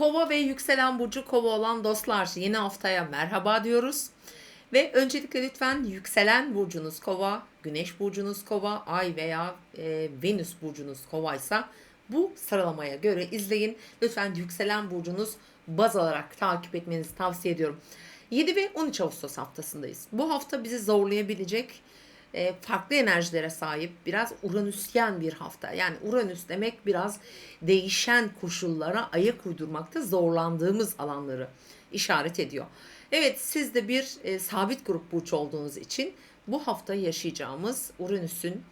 Kova ve yükselen burcu kova olan dostlar yeni haftaya merhaba diyoruz. Ve öncelikle lütfen yükselen burcunuz kova, güneş burcunuz kova, ay veya e, venüs burcunuz kovaysa bu sıralamaya göre izleyin. Lütfen yükselen burcunuz baz alarak takip etmenizi tavsiye ediyorum. 7 ve 13 Ağustos haftasındayız. Bu hafta bizi zorlayabilecek e, farklı enerjilere sahip biraz Uranüsyen bir hafta. Yani Uranüs demek biraz değişen koşullara ayak uydurmakta zorlandığımız alanları işaret ediyor. Evet siz de bir e, sabit grup burç olduğunuz için bu hafta yaşayacağımız Uranüs'ün,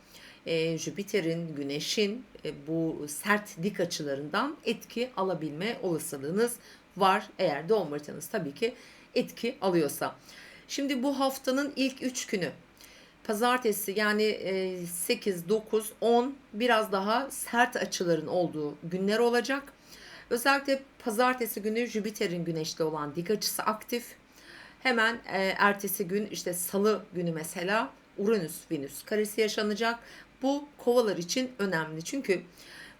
e, Jüpiter'in, Güneş'in e, bu sert dik açılarından etki alabilme olasılığınız var. Eğer doğum haritanız tabii ki etki alıyorsa. Şimdi bu haftanın ilk 3 günü pazartesi yani e, 8, 9, 10 biraz daha sert açıların olduğu günler olacak. Özellikle pazartesi günü Jüpiter'in güneşli olan dik açısı aktif. Hemen e, ertesi gün işte salı günü mesela Uranüs Venüs karesi yaşanacak. Bu kovalar için önemli çünkü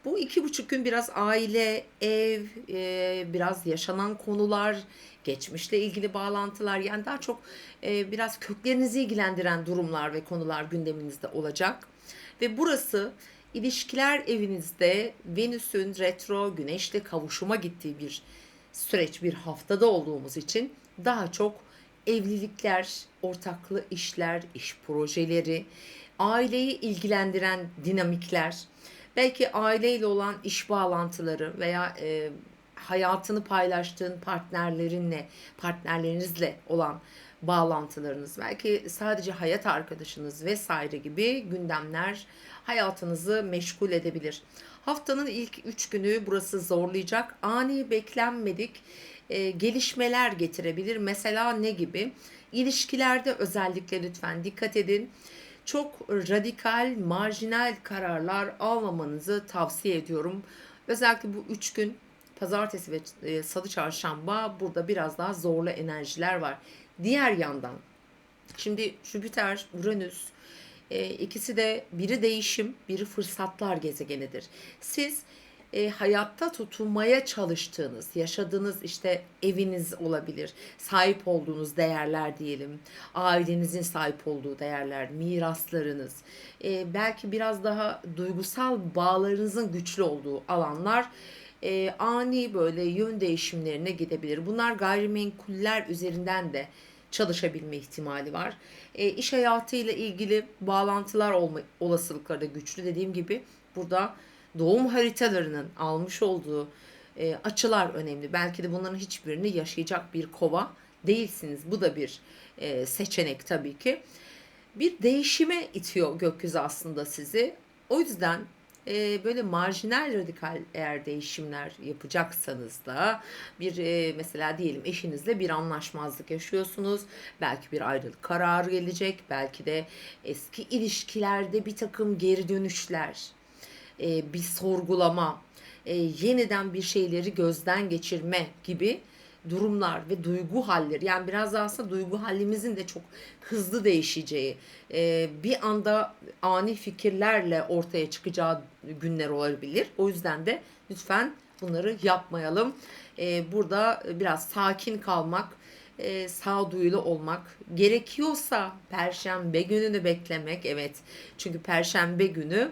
bu iki buçuk gün biraz aile, ev, e, biraz yaşanan konular, geçmişle ilgili bağlantılar yani daha çok e, biraz köklerinizi ilgilendiren durumlar ve konular gündeminizde olacak. Ve burası ilişkiler evinizde Venüs'ün retro güneşle kavuşuma gittiği bir süreç, bir haftada olduğumuz için daha çok evlilikler, ortaklı işler, iş projeleri, aileyi ilgilendiren dinamikler, belki aileyle olan iş bağlantıları veya e, hayatını paylaştığın partnerlerinle, partnerlerinizle olan bağlantılarınız, belki sadece hayat arkadaşınız vesaire gibi gündemler hayatınızı meşgul edebilir. Haftanın ilk 3 günü burası zorlayacak. Ani beklenmedik e, gelişmeler getirebilir. Mesela ne gibi? İlişkilerde özellikle lütfen dikkat edin. Çok radikal, marjinal kararlar almamanızı tavsiye ediyorum. Özellikle bu 3 gün pazartesi ve e, salı çarşamba burada biraz daha zorlu enerjiler var. Diğer yandan şimdi Jüpiter, Uranüs e, ikisi de biri değişim, biri fırsatlar gezegenidir. Siz e, hayatta tutunmaya çalıştığınız, yaşadığınız işte eviniz olabilir, sahip olduğunuz değerler diyelim, ailenizin sahip olduğu değerler, miraslarınız, e, belki biraz daha duygusal bağlarınızın güçlü olduğu alanlar e, ani böyle yön değişimlerine gidebilir. Bunlar gayrimenkuller üzerinden de çalışabilme ihtimali var. E, iş hayatıyla ilgili bağlantılar olma olasılıkları da güçlü. Dediğim gibi burada doğum haritalarının almış olduğu e, açılar önemli. Belki de bunların hiçbirini yaşayacak bir kova değilsiniz. Bu da bir e, seçenek tabii ki. Bir değişime itiyor gökyüzü aslında sizi. O yüzden e, böyle marjinal radikal eğer değişimler yapacaksanız da bir e, mesela diyelim eşinizle bir anlaşmazlık yaşıyorsunuz. Belki bir ayrılık kararı gelecek. Belki de eski ilişkilerde bir takım geri dönüşler, e, bir sorgulama, e, yeniden bir şeyleri gözden geçirme gibi durumlar ve duygu halleri yani biraz daha aslında duygu halimizin de çok hızlı değişeceği e, bir anda ani fikirlerle ortaya çıkacağı günler olabilir. O yüzden de lütfen bunları yapmayalım. E, burada biraz sakin kalmak, e, sağduyulu olmak gerekiyorsa perşembe gününü beklemek evet çünkü perşembe günü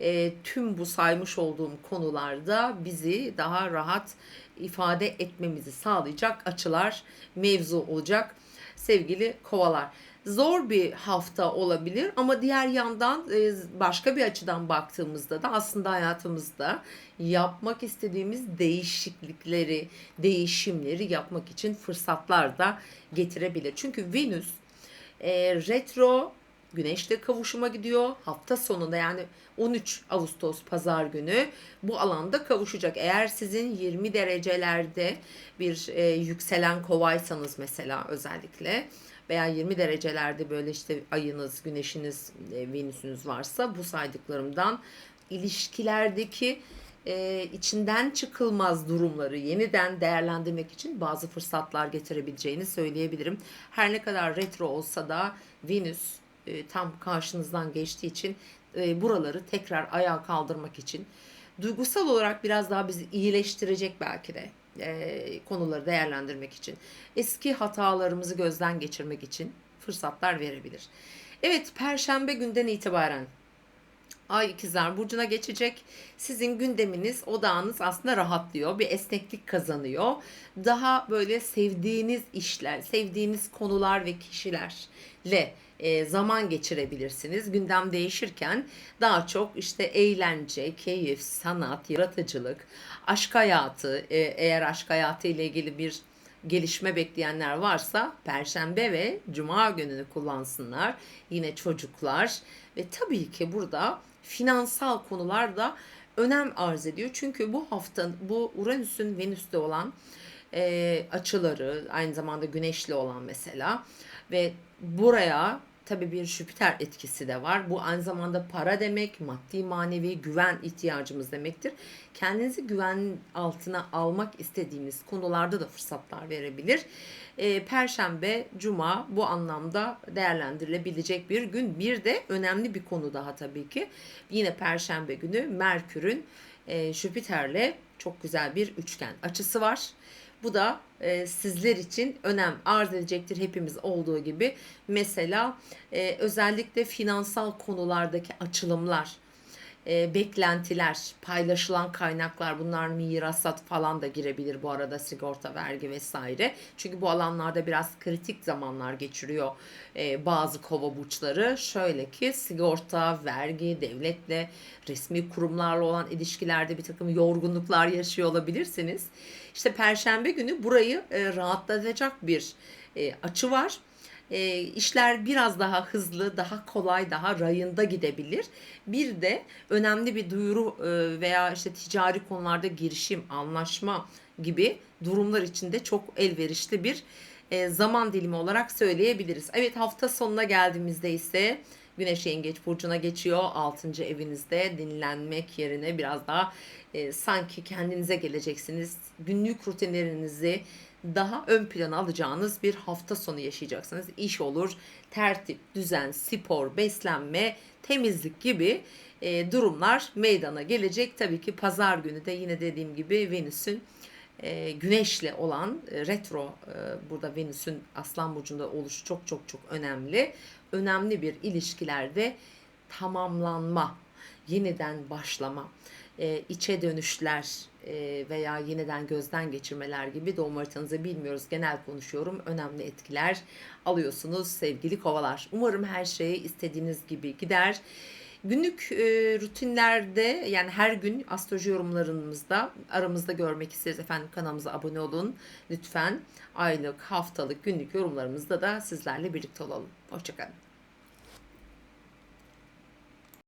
e, tüm bu saymış olduğum konularda bizi daha rahat ifade etmemizi sağlayacak açılar mevzu olacak sevgili kovalar. Zor bir hafta olabilir ama diğer yandan e, başka bir açıdan baktığımızda da aslında hayatımızda yapmak istediğimiz değişiklikleri, değişimleri yapmak için fırsatlar da getirebilir. Çünkü Venüs e, retro Güneşle kavuşuma gidiyor. Hafta sonunda yani 13 Ağustos pazar günü bu alanda kavuşacak. Eğer sizin 20 derecelerde bir e, yükselen kovaysanız mesela özellikle veya 20 derecelerde böyle işte ayınız, güneşiniz, e, venüsünüz varsa bu saydıklarımdan ilişkilerdeki e, içinden çıkılmaz durumları yeniden değerlendirmek için bazı fırsatlar getirebileceğini söyleyebilirim. Her ne kadar retro olsa da Venüs e, tam karşınızdan geçtiği için e, buraları tekrar ayağa kaldırmak için duygusal olarak biraz daha bizi iyileştirecek belki de. e, konuları değerlendirmek için, eski hatalarımızı gözden geçirmek için fırsatlar verebilir. Evet, Perşembe günden itibaren Ay ikizler burcuna geçecek. Sizin gündeminiz, odağınız aslında rahatlıyor. Bir esneklik kazanıyor. Daha böyle sevdiğiniz işler, sevdiğiniz konular ve kişilerle e, zaman geçirebilirsiniz. Gündem değişirken daha çok işte eğlence, keyif, sanat, yaratıcılık, aşk hayatı, e, eğer aşk hayatı ile ilgili bir gelişme bekleyenler varsa Perşembe ve Cuma gününü kullansınlar. Yine çocuklar ve tabii ki burada finansal konular da önem arz ediyor. Çünkü bu hafta bu Uranüs'ün Venüs'te olan e, açıları aynı zamanda güneşli olan mesela ve buraya tabii bir Jüpiter etkisi de var. Bu aynı zamanda para demek, maddi manevi güven ihtiyacımız demektir. Kendinizi güven altına almak istediğiniz konularda da fırsatlar verebilir. E, Perşembe, Cuma bu anlamda değerlendirilebilecek bir gün. Bir de önemli bir konu daha tabii ki. Yine Perşembe günü Merkür'ün e, Jüpiter'le çok güzel bir üçgen açısı var. Bu da e, sizler için önem arz edecektir hepimiz olduğu gibi. Mesela e, özellikle finansal konulardaki açılımlar, e, beklentiler, paylaşılan kaynaklar bunlar mirasat falan da girebilir bu arada sigorta, vergi vesaire. Çünkü bu alanlarda biraz kritik zamanlar geçiriyor e, bazı kova burçları. Şöyle ki sigorta, vergi, devletle, resmi kurumlarla olan ilişkilerde bir takım yorgunluklar yaşıyor olabilirsiniz. İşte perşembe günü burayı e, rahatlatacak bir e, açı var e, işler biraz daha hızlı, daha kolay, daha rayında gidebilir. Bir de önemli bir duyuru e, veya işte ticari konularda girişim, anlaşma gibi durumlar içinde çok elverişli bir e, zaman dilimi olarak söyleyebiliriz. Evet hafta sonuna geldiğimizde ise Güneş Yengeç Burcu'na geçiyor. 6. evinizde dinlenmek yerine biraz daha e, sanki kendinize geleceksiniz. Günlük rutinlerinizi daha ön plana alacağınız bir hafta sonu yaşayacaksınız. İş olur, tertip, düzen, spor, beslenme, temizlik gibi e, durumlar meydana gelecek. Tabii ki pazar günü de yine dediğim gibi Venüs'ün e, güneşle olan e, retro e, burada Venüs'ün Aslan burcunda oluşu çok çok çok önemli. Önemli bir ilişkilerde tamamlanma, yeniden başlama, e, içe dönüşler e, veya yeniden gözden geçirmeler gibi doğum haritanızı bilmiyoruz. Genel konuşuyorum. Önemli etkiler alıyorsunuz sevgili kovalar. Umarım her şey istediğiniz gibi gider. Günlük e, rutinlerde yani her gün astroloji yorumlarımızda aramızda görmek isteriz. Efendim kanalımıza abone olun. Lütfen aylık, haftalık, günlük yorumlarımızda da sizlerle birlikte olalım. Hoşçakalın.